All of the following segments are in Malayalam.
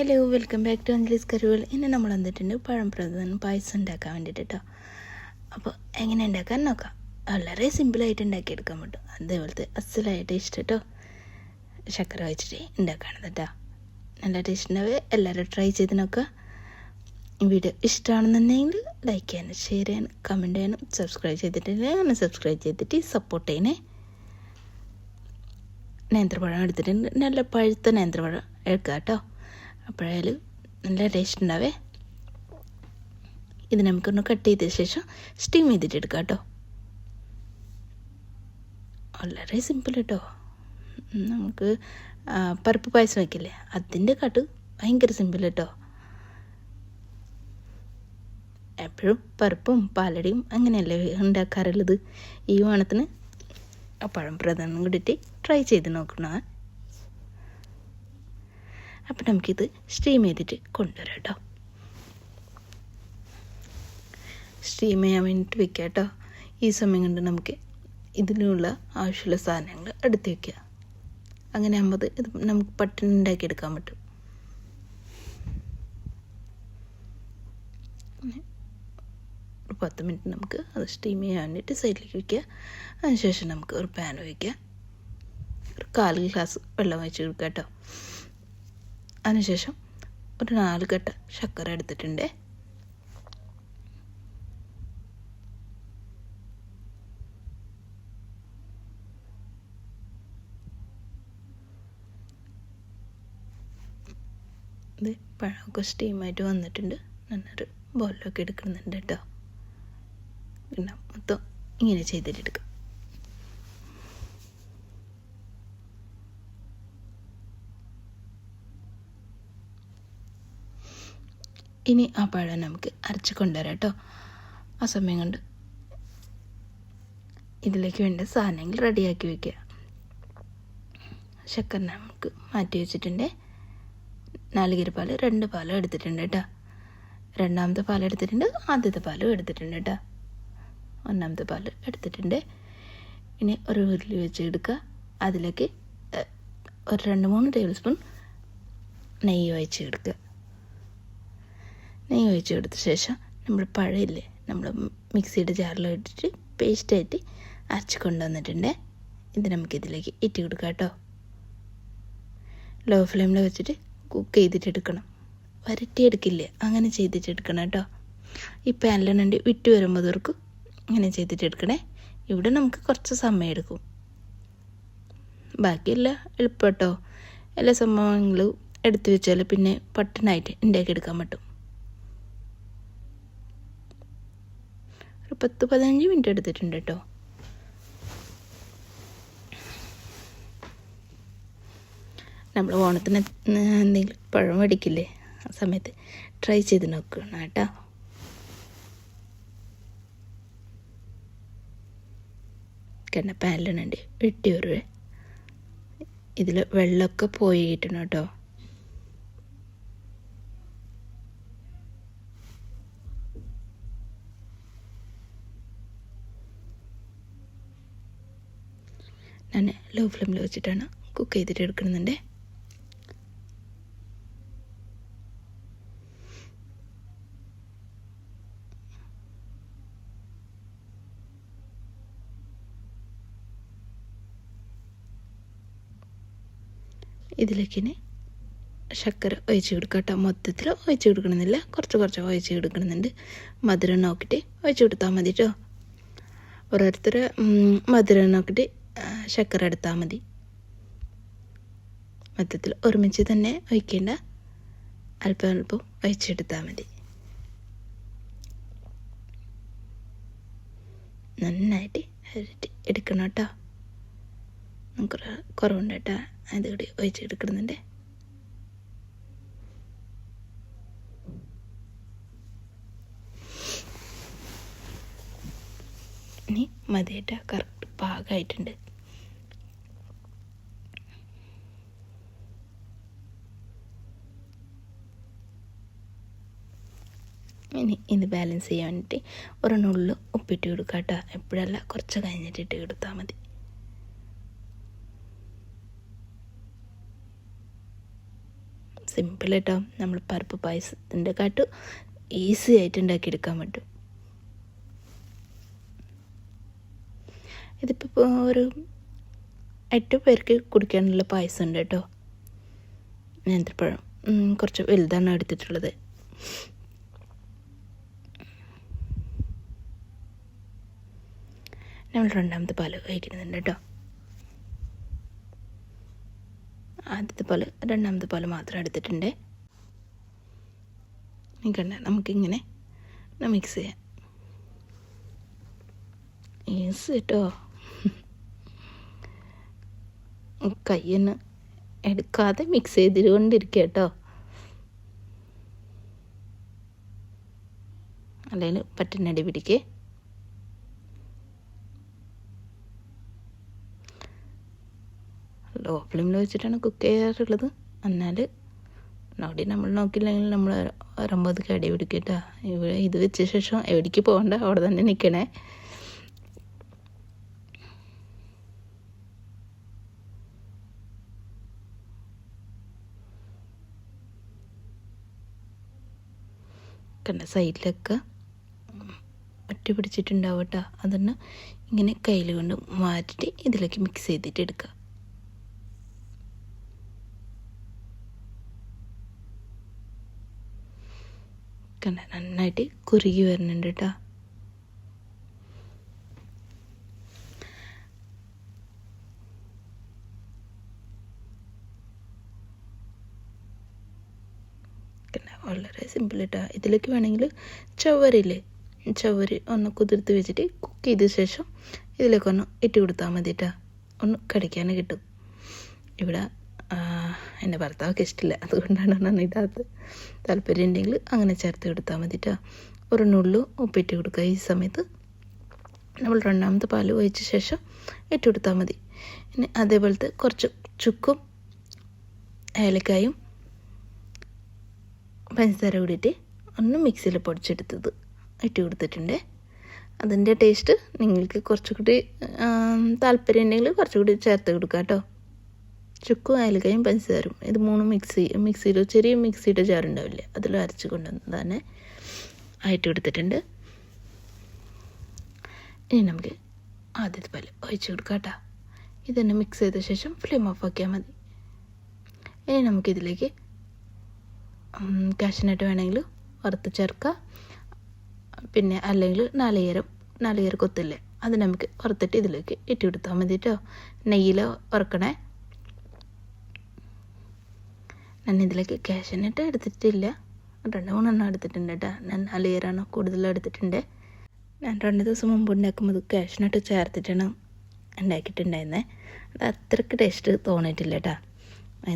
Hello welcome back to Anjali's കരുവൽ ഇന്ന് നമ്മൾ വന്നിട്ടുണ്ട് പഴം പ്രധാനം പായസം ഉണ്ടാക്കാൻ വേണ്ടിയിട്ട് കേട്ടോ അപ്പോൾ എങ്ങനെ ഉണ്ടാക്കാൻ നോക്കാം. വളരെ സിമ്പിളായിട്ട് ഉണ്ടാക്കിയെടുക്കാൻ പറ്റും അതേപോലത്തെ അസലായിട്ട് ഇഷ്ടം കേട്ടോ ശർക്കര വെച്ചിട്ട് ഉണ്ടാക്കുകയാണത് കേട്ടോ നല്ല ടേസ്റ്റ് ഉണ്ടാവുക. എല്ലാവരും ട്രൈ ചെയ്ത് നോക്കുക. വീഡിയോ ഇഷ്ടമാണെന്നുണ്ടെങ്കിൽ ലൈക്ക് ചെയ്യാനും ഷെയർ ചെയ്യാനും കമന്റ് ചെയ്യാനും സബ്സ്ക്രൈബ് ചെയ്തിട്ടില്ലെങ്കിൽ അങ്ങനെ സബ്സ്ക്രൈബ് ചെയ്തിട്ട് സപ്പോർട്ട് ചെയ്യണേ. നേന്ത്രപ്പഴം എടുത്തിട്ടുണ്ട്. നല്ല പഴുത്ത നേന്ത്രപ്പഴം എടുക്കുക കേട്ടോ അപ്പോഴായാലും നല്ല ടേസ്റ്റ് ഉണ്ടാവേ. ഇത് നമുക്കൊന്ന് കട്ട് ചെയ്ത ശേഷം സ്റ്റീം ചെയ്തിട്ട് എടുക്കാം കേട്ടോ. വളരെ സിമ്പിൾ കേട്ടോ നമുക്ക് പരപ്പ് പായസം വയ്ക്കില്ലേ അതിന്റെ കട്ട് ഭയങ്കര സിമ്പിൾ കേട്ടോ എപ്പോഴും പരിപ്പും പാലടിയും അങ്ങനെയല്ലേ ഉണ്ടാക്കാറുള്ളത്? ഈ ഓണത്തിന് പഴം പ്രധാനം കൂടിയിട്ട് ട്രൈ ചെയ്ത് നോക്കണം. അപ്പം നമുക്കിത് സ്റ്റീം ചെയ്തിട്ട് കൊണ്ടുവരാം കേട്ടോ സ്റ്റീം ചെയ്യാൻ വേണ്ടിയിട്ട് വെക്കാം കേട്ടോ ഈ സമയം കൊണ്ട് നമുക്ക് ഇതിനുള്ള ആവശ്യമുള്ള സാധനങ്ങൾ എടുത്ത് വെക്കുക അങ്ങനെ ആകുമ്പോൾ ഇത് നമുക്ക് പട്ടിണി ഉണ്ടാക്കിയെടുക്കാൻ പറ്റും. ഒരു പത്ത് മിനിറ്റ് നമുക്ക് അത് സ്റ്റീം ചെയ്യാൻ വേണ്ടിയിട്ട് സൈഡിലേക്ക് വയ്ക്കുക അതിനുശേഷം നമുക്ക് ഒരു പാൻ വയ്ക്കുക ഒരു കാൽ ഗ്ലാസ് വെള്ളം വെച്ച് കൊടുക്കുക കേട്ടോ. അതിനുശേഷം ഒരു നാല് കെട്ട ശർക്കര എടുത്തിട്ടുണ്ട്. ഇത് പഴമൊക്കെ സ്റ്റീമായിട്ട് വന്നിട്ടുണ്ട്. നല്ലൊരു ബോളിലൊക്കെ എടുക്കുന്നുണ്ട് കേട്ടോ. പിന്നെ മൊത്തം ഇങ്ങനെ ചെയ്തിട്ടെടുക്കാം ഇനി ആ പഴം നമുക്ക് അരച്ച് കൊണ്ടുവരാം കേട്ടോ. ആ സമയം കൊണ്ട് ഇതിലേക്ക് വേണ്ട സാധനങ്ങൾ റെഡിയാക്കി വെക്കുക. ശർക്കര നമുക്ക് മാറ്റി വെച്ചിട്ടുണ്ട്. നാളികേര പാൽ രണ്ട് പാലും എടുത്തിട്ടുണ്ട് കേട്ടോ. രണ്ടാമത്തെ പാൽ എടുത്തിട്ടുണ്ട്. ആദ്യത്തെ പാലും എടുത്തിട്ടുണ്ട് കേട്ടോ. ഒന്നാമത്തെ പാൽ എടുത്തിട്ടുണ്ട്. ഇനി ഒരു ഉരുളി വെച്ച് എടുക്കുക. അതിലേക്ക് ഒരു രണ്ട് മൂന്ന് ടേബിൾ സ്പൂൺ നെയ്യ് വെച്ച് എടുക്കുക. നെയ്യ് ഒഴിച്ച് കൊടുത്ത ശേഷം നമ്മൾ പഴമില്ലേ നമ്മൾ മിക്സിയുടെ ഇട്ടിട്ട് പേസ്റ്റായിട്ട് അരച്ച് കൊണ്ടുവന്നിട്ടുണ്ട്. ഇത് നമുക്കിതിലേക്ക് ഇറ്റി കൊടുക്കാം കേട്ടോ. ലോ ഫ്ലെയിമിൽ വെച്ചിട്ട് കുക്ക് ചെയ്തിട്ട് എടുക്കണം. വരട്ടിയെടുക്കില്ലേ അങ്ങനെ ചെയ്തിട്ട് എടുക്കണം കേട്ടോ. ഈ പാനിലുണ്ട് വിറ്റ് അങ്ങനെ ചെയ്തിട്ട് എടുക്കണേ. ഇവിടെ നമുക്ക് കുറച്ച് സമയം എടുക്കും. ബാക്കിയെല്ലാം എളുപ്പം കേട്ടോ. എല്ലാ സംഭവങ്ങളും എടുത്തു വെച്ചാൽ പിന്നെ പട്ടനായിട്ട് ഉണ്ടാക്കിയെടുക്കാൻ പറ്റും. പത്ത് പതിനഞ്ച് മിനിറ്റ് എടുത്തിട്ടുണ്ട് കേട്ടോ. നമ്മൾ ഓണത്തിന് എന്തെങ്കിലും പഴം മേടിക്കില്ലേ? ആ സമയത്ത് ട്രൈ ചെയ്ത് നോക്കണം കേട്ടോ. കാരണം പാനിലുണ്ട് വെട്ടി ഒരു ഇതിൽ വെള്ളമൊക്കെ പോയിട്ടുണ്ട് കേട്ടോ. ഞാൻ ലോ ഫ്ലെയിമിൽ വെച്ചിട്ടാണ് കുക്ക് ചെയ്തിട്ട് എടുക്കുന്നുണ്ട് ഇതിലേക്ക് ഇനി ശർക്കര ഒഴിച്ച് കൊടുക്കുക കേട്ടോ മൊത്തത്തിൽ ഒഴിച്ച് കൊടുക്കണമെന്നില്ല. കുറച്ച് കുറച്ച് ഒഴിച്ച് കൊടുക്കണമെന്നുണ്ട്. മധുരം നോക്കിയിട്ട് ഒഴിച്ച് കൊടുത്താൽ മതി കേട്ടോ ഓരോരുത്തർ മധുരം നോക്കിയിട്ട് ശർക്കര എടുത്താൽ മതി. മൊത്തത്തിൽ ഒരുമിച്ച് തന്നെ ഒഴിക്കേണ്ട അല്പം അല്പം ഒഴിച്ചെടുത്താൽ മതി. നന്നായിട്ട് എടുക്കണം കേട്ടോ. നമുക്ക് കുറവുണ്ട് കേട്ടോ. അത് കൂടി ഒഴിച്ചെടുക്കുന്നുണ്ട്. ഇനി മതിയേട്ട കറക്റ്റ് പാകമായിട്ടുണ്ട്. ഇനി ഇത് ബാലൻസ് ചെയ്യാൻ വേണ്ടിയിട്ട് ഒരു നുള്ളു ഉപ്പിട്ട് കൊടുക്കുക കേട്ടോ എപ്പോഴല്ല കുറച്ച് കഴിഞ്ഞിട്ട് ഇട്ട് കൊടുത്താൽ മതി. സിമ്പിൾ കേട്ടോ നമ്മൾ പരിപ്പ് പായസത്തിന്റെ കാട്ട് ഈസി ആയിട്ട് ഉണ്ടാക്കിയെടുക്കാൻ പറ്റും. ഇതിപ്പോൾ ഒരു എട്ട് പേർക്ക് കുടിക്കാനുള്ള പായസം ഉണ്ട് കേട്ടോ. നേന്ത്രപ്പഴം. കുറച്ച് വലുതാണ് എടുത്തിട്ടുള്ളത്. നമ്മൾ രണ്ടാമത്തെ പാൽ കഴിക്കുന്നുണ്ട് കേട്ടോ. ആദ്യത്തെ പാൽ രണ്ടാമത്തെ പാൽ മാത്രം എടുത്തിട്ടുണ്ട്. നിൽക്കണ്ട നമുക്കിങ്ങനെ മിക്സ് ചെയ്യാം. ഈസ് കേട്ടോ. കയ്യൊന്ന് എടുക്കാതെ മിക്സ് ചെയ്തിരുകൊണ്ടിരിക്കുക കേട്ടോ. അല്ലെങ്കിൽ പറ്റുന്നടി പിടിക്കേ. ലോ ഫ്ലെയിമിൽ വെച്ചിട്ടാണ് കുക്ക് ചെയ്യാറുള്ളത്. എന്നാൽ അവിടെ നമ്മൾ നോക്കില്ലെങ്കിൽ നമ്മൾ ഒരമ്പത് കടി പിടിക്കട്ടാ. ഇവിടെ ഇത് വെച്ച ശേഷം എവിടേക്ക് പോകണ്ട? അവിടെ തന്നെ നിൽക്കണേ കണ്ട സൈഡിലൊക്കെ ഒറ്റ പിടിച്ചിട്ടുണ്ടാവും കേട്ടോ അതൊന്ന് ഇങ്ങനെ കയ്യിൽ കൊണ്ട് മാറ്റിയിട്ട് ഇതിലേക്ക് മിക്സ് ചെയ്തിട്ട് എടുക്കുക കണ്ട നന്നായിട്ട് കുറുകി വരുന്നുണ്ട് കേട്ടോ വളരെ സിമ്പിൾ കേട്ടോ ഇതിലേക്ക് വേണമെങ്കിൽ ചവരില്ലേ ചവര് ഒന്ന് കുതിർത്ത് വെച്ചിട്ട് കുക്ക് ചെയ്ത ശേഷം ഇതിലേക്കൊന്ന് ഇട്ട് കൊടുത്താൽ മതി കേട്ടോ ഒന്ന് കടിക്കാൻ കിട്ടും. ഇവിടെ എന്റെ ഭർത്താവൊക്കെ ഇഷ്ടമില്ല അതുകൊണ്ടാണ് ഞാൻ ഇടാത്തത് താല്പര്യം ഉണ്ടെങ്കിൽ അങ്ങനെ ചേർത്ത് കൊടുത്താൽ മതി കേട്ടോ ഒരു നുള്ളു ഉപ്പിട്ട് കൊടുക്കുക ഈ സമയത്ത് നമ്മൾ രണ്ടാമത്തെ പാൽ ഒഴിച്ച ശേഷം ഇട്ട് കൊടുത്താൽ മതി. ഇനി അതേപോലത്തെ കുറച്ച് ചുക്കും ഏലക്കായും പഞ്ചസാര കൂടിയിട്ട് ഒന്ന് മിക്സിയിൽ പൊടിച്ചെടുത്തത് ഇട്ട് കൊടുത്തിട്ടുണ്ട്. അതിന്റെ ടേസ്റ്റ് നിങ്ങൾക്ക് കുറച്ചുകൂടി താല്പര്യം ഉണ്ടെങ്കിൽ കുറച്ചുകൂടി ചേർത്ത് കൊടുക്കുക കേട്ടോ ചുക്കും ഏലക്കയും പഞ്ചസാരും ഇത് മൂന്നും മിക്സി മിക്സിയിൽ ചെറിയ മിക്സിയുടെ ജാറുണ്ടാവില്ലേ അതിൽ അരച്ച് കൊണ്ടുവന്ന് തന്നെ ആയിട്ട് കൊടുത്തിട്ടുണ്ട്. ഇനി നമുക്ക് ആദ്യത്തെ പാൽ ഒഴിച്ച് കൊടുക്കാം കേട്ടോ. ഇതന്നെ മിക്സ് ചെയ്ത ശേഷം ഫ്ലെയിം ഓഫ് ആക്കിയാൽ മതി. ഇനി നമുക്കിതിലേക്ക് കാഷ്നട്ട് വേണമെങ്കിൽ വറുത്ത് ചേർക്കാം. പിന്നെ അല്ലെങ്കിൽ നാളികേരം നാളികേര കൊത്തില്ലേ? അത് നമുക്ക് വറുത്തിട്ട് ഇതിലേക്ക് ഇട്ടി കൊടുത്താൽ മതി കേട്ടോ. നെയ്യിൽ വറുക്കണേ. ഞാൻ ഇതിലേക്ക് കാഷ്യനട്ട് എടുത്തിട്ടില്ല. രണ്ട് മൂന്നെണ്ണം എടുത്തിട്ടുണ്ട് കേട്ടോ ഞാൻ നാളികേരാണ് കൂടുതൽ എടുത്തിട്ടുണ്ട്. ഞാൻ രണ്ട് ദിവസം മുമ്പ് ഉണ്ടാക്കുമ്പോൾ കാഷ്യനട്ട് ചേർത്തിട്ടാണ് ഉണ്ടാക്കിയിട്ടുണ്ടായിരുന്നത് അത് അത്രയ്ക്ക് ടേസ്റ്റ് തോന്നിയിട്ടില്ല കേട്ടോ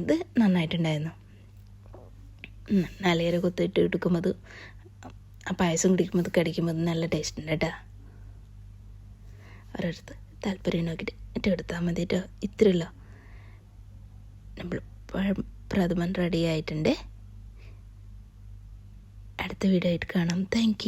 ഇത് നന്നായിട്ടുണ്ടായിരുന്നു. നാളികേര കൊത്തിട്ട് എടുക്കുമ്പോൾ ആ പായസം കുടിക്കുമ്പോൾ കടിക്കുമ്പോൾ നല്ല ടേസ്റ്റ് ഉണ്ട് കേട്ടോ ഓരോരുത്തർ താല്പര്യം നോക്കിയിട്ട് ഇട്ട് എടുത്താൽ മതി കേട്ടോ ഇത്രയല്ലോ നമ്മൾ പഴം പ്രഥമൻ റെഡി ആയിട്ടുണ്ട്. അടുത്ത വീഡിയോ ആയിട്ട് കാണാം. താങ്ക്